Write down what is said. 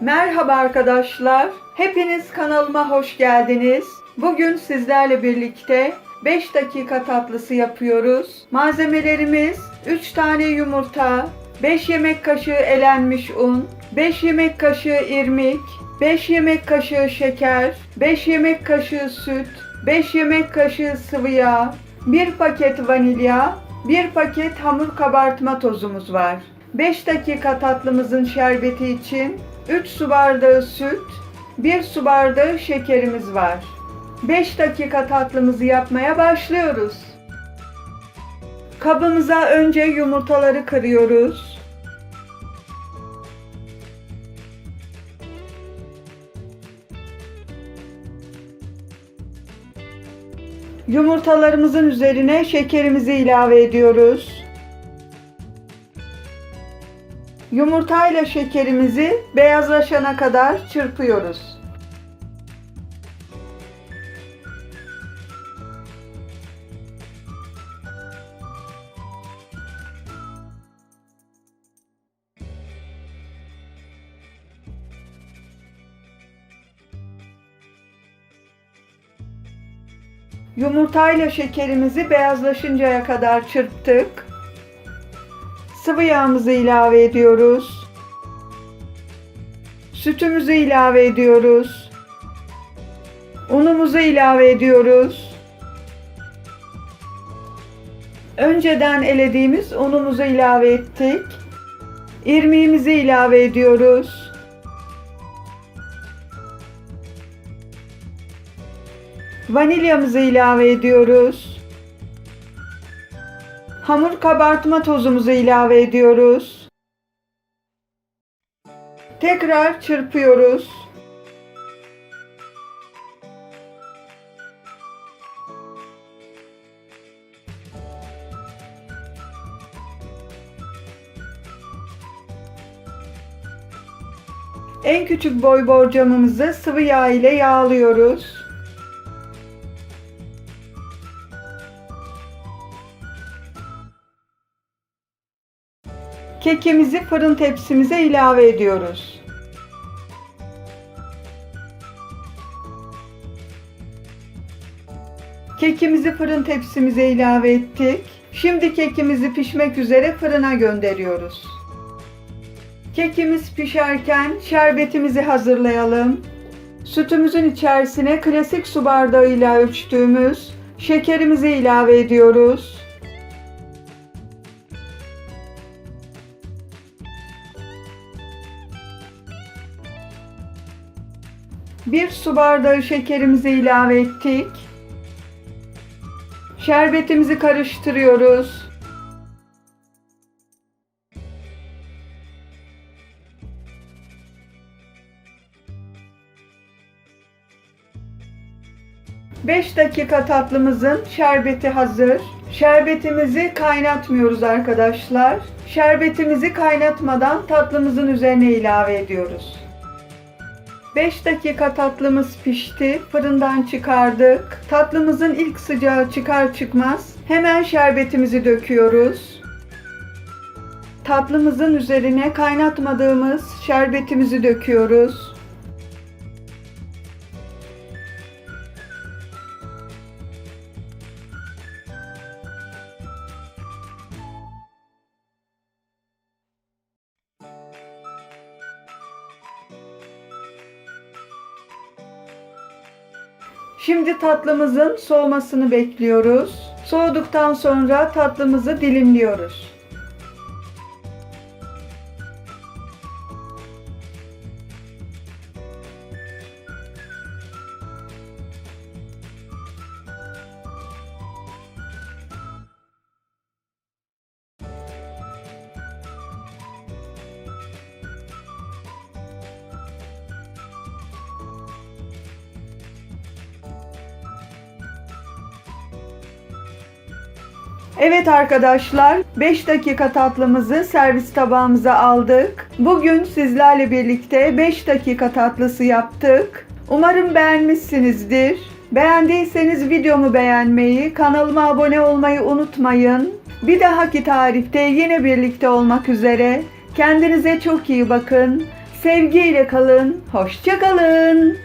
Merhaba arkadaşlar. Hepiniz kanalıma hoş geldiniz. Bugün sizlerle birlikte 5 dakika tatlısı yapıyoruz. Malzemelerimiz 3 tane yumurta, 5 yemek kaşığı elenmiş un, 5 yemek kaşığı irmik, 5 yemek kaşığı şeker, 5 yemek kaşığı süt, 5 yemek kaşığı sıvı yağ, 1 paket vanilya, 1 paket hamur kabartma tozumuz var. 5 dakika tatlımızın şerbeti için 3 su bardağı süt, 1 su bardağı şekerimiz var. 5 dakika tatlımızı yapmaya başlıyoruz. Kabımıza önce yumurtaları kırıyoruz. Yumurtalarımızın üzerine şekerimizi ilave ediyoruz. Yumurtayla şekerimizi beyazlaşana kadar çırpıyoruz. Yumurtayla şekerimizi beyazlaşıncaya kadar çırptık. Sıvı yağımızı ilave ediyoruz. Sütümüzü ilave ediyoruz. Unumuzu ilave ediyoruz. Önceden elediğimiz unumuzu ilave ettik. İrmiğimizi ilave ediyoruz. Vanilyamızı ilave ediyoruz. Hamur kabartma tozumuzu ilave ediyoruz. Tekrar çırpıyoruz. En küçük boy borcamımızı sıvı yağ ile yağlıyoruz. Kekimizi fırın tepsimize ilave ediyoruz. Kekimizi fırın tepsimize ilave ettik. Şimdi kekimizi pişmek üzere fırına gönderiyoruz. Kekimiz pişerken şerbetimizi hazırlayalım. Sütümüzün içerisine klasik su bardağıyla ölçtüğümüz şekerimizi ilave ediyoruz. Bir su bardağı şekerimizi ilave ettik. Şerbetimizi karıştırıyoruz. Beş dakika tatlımızın şerbeti hazır. Şerbetimizi kaynatmıyoruz arkadaşlar. Şerbetimizi kaynatmadan tatlımızın üzerine ilave ediyoruz. 5 dakika tatlımız pişti. Fırından çıkardık. Tatlımızın ilk sıcağı çıkar çıkmaz hemen şerbetimizi döküyoruz. Tatlımızın üzerine kaynatmadığımız şerbetimizi döküyoruz. Şimdi tatlımızın soğumasını bekliyoruz. Soğuduktan sonra tatlımızı dilimliyoruz. Evet arkadaşlar 5 dakika tatlımızı servis tabağımıza aldık. Bugün sizlerle birlikte 5 dakika tatlısı yaptık. Umarım beğenmişsinizdir. Beğendiyseniz videomu beğenmeyi, kanalıma abone olmayı unutmayın. Bir dahaki tarifte yine birlikte olmak üzere. Kendinize çok iyi bakın. Sevgiyle kalın, hoşça kalın.